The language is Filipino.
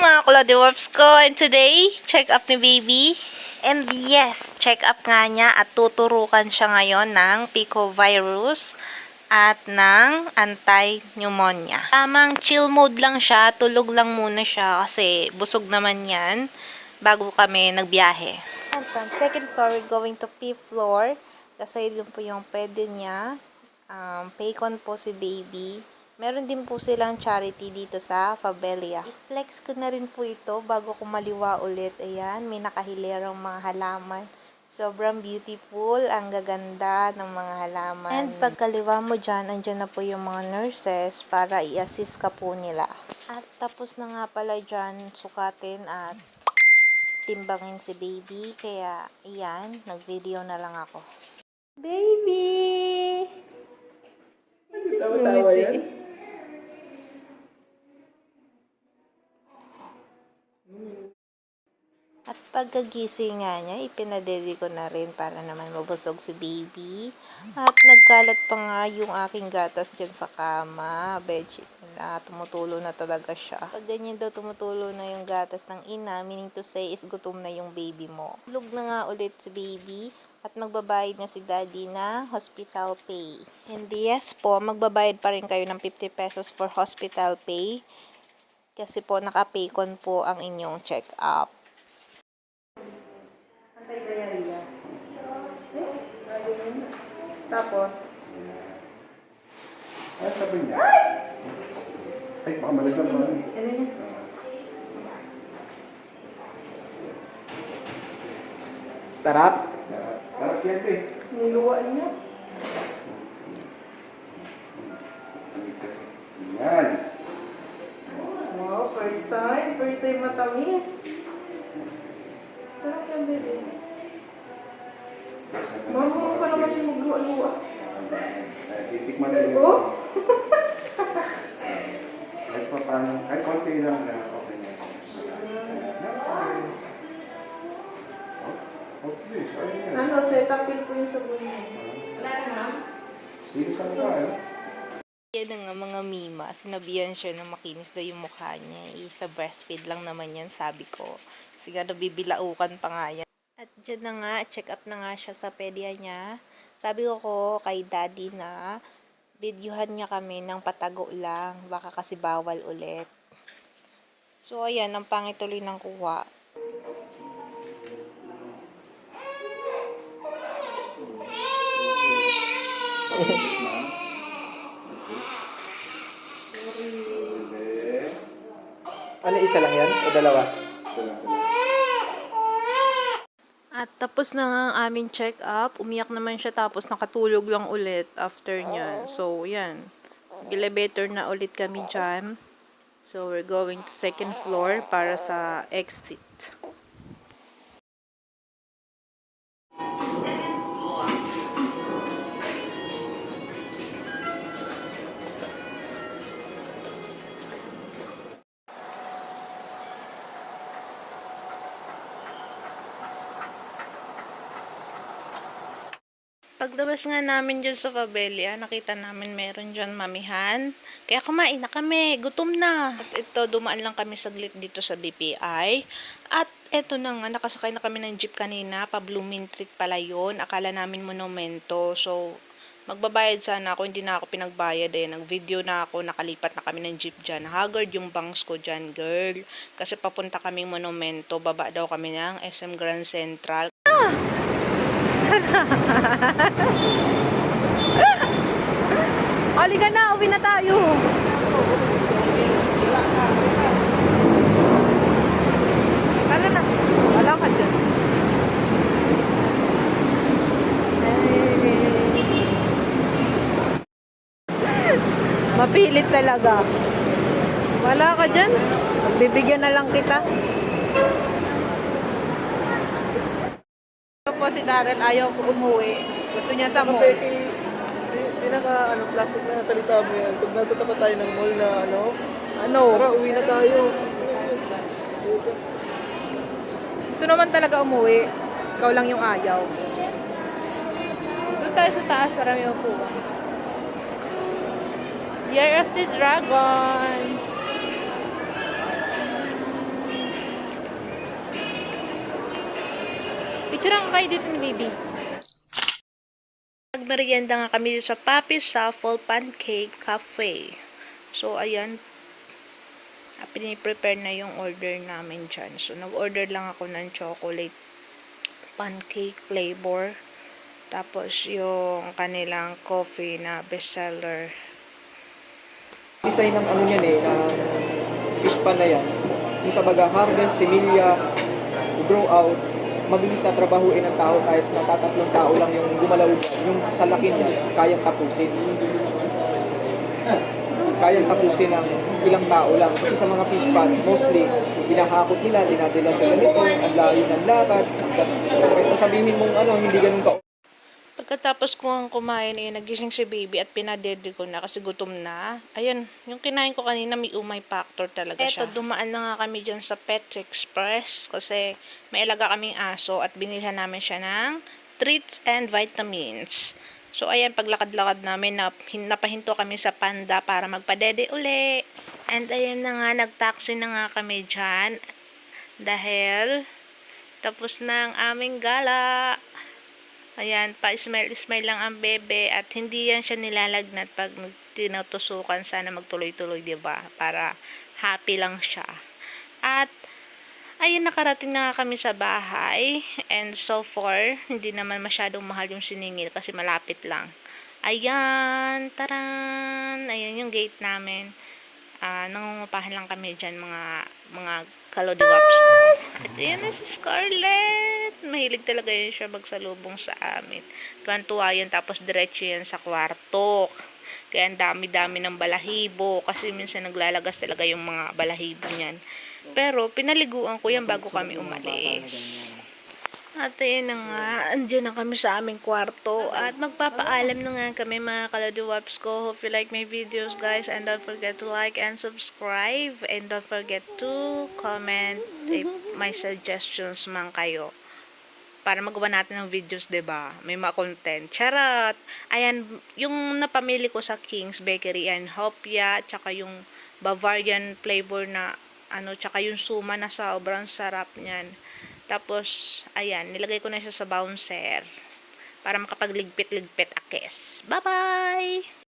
mga Claudiworps ko. And today, check up ni baby. And yes, check up nga niya at tuturukan siya ngayon ng picovirus at ng anti-pneumonia. Tamang chill mode lang siya, tulog lang muna siya kasi busog naman yan bago kami nagbiyahe. And from second floor, we're going to fifth floor kasi yun po yung pwede niya. Um, paycon po si baby. Meron din po silang charity dito sa Fabelia. I-flex ko na rin po ito bago ko maliwa ulit. Ayan, may nakahilerang mga halaman. Sobrang beautiful, ang gaganda ng mga halaman. And pagkaliwa mo dyan, andyan na po yung mga nurses para i-assist ka po nila. At tapos na nga pala dyan, sukatin at timbangin si baby. Kaya, iyan, nag-video na lang ako. Baby! Pagkagising nga niya, ipinadedi ko na rin para naman mabusog si baby. At nagkalat pa nga yung aking gatas dyan sa kama. Bedsheet na tumutulo na talaga siya. Pag ganyan daw tumutulo na yung gatas ng ina, meaning to say is gutom na yung baby mo. Tulog na nga ulit si baby. At magbabayad na si daddy na hospital pay. And yes po, magbabayad pa rin kayo ng 50 pesos for hospital pay. Kasi po naka-paycon po ang inyong check-up. Tapos, Ano sabi niya? Ay, baka malagyan mo. ano yun? Tarat. Tarap yan eh. Niluwaan niya. Yan. Wow, first time. First time matamis. Pa naman yung magluwa-luwa. Ay, titikman na yun. Oh? Kahit pa paano, kahit konti lang na okay na. Oh, oh. Ano, setapil po yung sabon niya. Wala na, Dito sa mukha, eh. Yan na nga mga mima, sinabihan siya na makinis daw yung mukha niya. Eh, sa breastfeed lang naman yan, sabi ko. Siguro bibilaukan pa nga yan. At dyan na nga, check up na nga siya sa pedia niya. Sabi ko ko kay daddy na videohan niya kami ng patago lang. Baka kasi bawal ulit. So, ayan, ang pangit tuloy ng kuha. Ano, isa lang yan? O dalawa? At tapos na nga ang aming check-up. Umiyak naman siya tapos nakatulog lang ulit after niyan. So, yan. Elevator na ulit kami dyan. So, we're going to second floor para sa exit. Paglabas nga namin dyan sa Fabelia, nakita namin meron dyan mamihan. Kaya kumain na kami, gutom na. At ito, dumaan lang kami saglit dito sa BPI. At eto na nga, nakasakay na kami ng jeep kanina, pa Blooming Street pala yun. Akala namin monumento. So, magbabayad sana ako, hindi na ako pinagbayad eh. Nag-video na ako, nakalipat na kami ng jeep dyan. Haggard yung bangs ko dyan, girl. Kasi papunta kaming monumento, baba daw kami ng SM Grand Central. Halika na, uwi na tayo. Tara na. Wala ka dyan. Mapilit talaga. Wala ka dyan. Bibigyan na lang kita. Ito po si Darren, ayaw ko umuwi. Gusto niya sa mall. Pinaka ano, plastic na salita mo yan. Pag nasa tapat tayo ng mall na ano, Ano? tara uwi na tayo. Gusto naman talaga umuwi. Ikaw lang yung ayaw. Doon tayo sa taas, marami upuan. Year of the Dragon. Picture ka kayo dito ni baby. Nagmerienda nga kami dito sa Papi Shuffle Pancake Cafe. So, ayan. Ah, Piniprepare na yung order namin dyan. So, nag-order lang ako ng chocolate pancake flavor. Tapos, yung kanilang coffee na bestseller. Design ng ano yan eh, ng fish pan na yan. Yung sa baga harvest, similya, grow out, mabilis na trabahuin ng tao kahit natatatlong tao lang yung gumalaw niya. Yung sa laki niya, kayang tapusin. Kayang tapusin ng ilang tao lang. Kasi sa mga fish pan, mostly, pinahakot nila, dinadala sa ganito, ang layo ng lakad. Kahit sabihin mong ano, hindi ganun ka Pagkatapos ko ang kumain, eh, nagising si baby at pinadede ko na kasi gutom na. Ayun, yung kinain ko kanina may umay factor talaga siya. Eto, dumaan na nga kami dyan sa Pet Express kasi may alaga kaming aso at binilhan namin siya ng treats and vitamins. So, ayan, paglakad-lakad namin, nap, hin- napahinto kami sa panda para magpadede uli. And ayan na nga, nagtaxi na nga kami dyan dahil tapos na ang aming gala. Ayan, pa-smile-smile lang ang bebe at hindi yan siya nilalagnat pag tinutusukan. Sana magtuloy-tuloy, 'di ba Para happy lang siya. At, ayun, nakarating na kami sa bahay. And so far, hindi naman masyadong mahal yung siningil kasi malapit lang. Ayan, taran! Ayan yung gate namin. Ah, nangungupahan lang kami dyan mga mga kalodiwaps. At yan na si Scarlett. Mahilig talaga yun siya magsalubong sa amin. Tuwan-tuwa yun, tapos diretso yan sa kwarto. Kaya ang dami-dami ng balahibo. Kasi minsan naglalagas talaga yung mga balahibo niyan. Pero pinaliguan ko yan bago kami umalis. At ayun na nga, andyan na kami sa aming kwarto. At magpapaalam na nga kami mga kaladiwaps ko. Hope you like my videos guys. And don't forget to like and subscribe. And don't forget to comment if may suggestions man kayo. Para magawa natin ng videos, 'di ba May mga content. Charot! Ayan, yung napamili ko sa King's Bakery and Hopia, tsaka yung Bavarian flavor na ano, tsaka yung suma na sobrang sarap niyan. Tapos, ayan, nilagay ko na siya sa bouncer para makapagligpit-ligpit akes. Bye-bye!